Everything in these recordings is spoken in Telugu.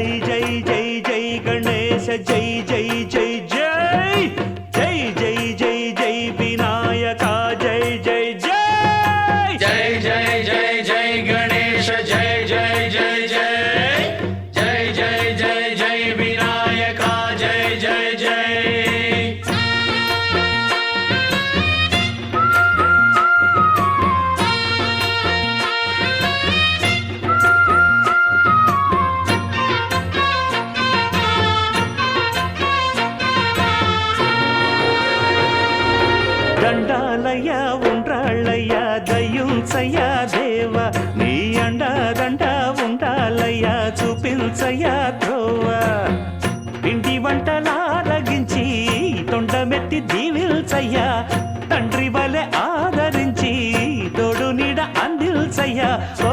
যাই దండాలయ్య ఉండ్రాళ్ళయ్య దయ్యుంచయ్య దేవ. నీ అండ ఉండాలయ్యా చూపించయ్యా చూపించయ్య త్రోవ. పిండి వంటలారగించి తొండమెత్తి దీవిల్చయ్యా తండ్రి వలె ఆదరించి తోడు నీడ అందిల్చయ్యా ఓ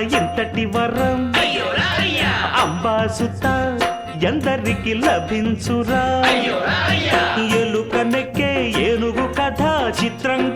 ఎంతటి వరం? అంబాసుత ఎందరికి లభించురా? ఎలుకనెక్కే ఏనుగు కథ చిత్రం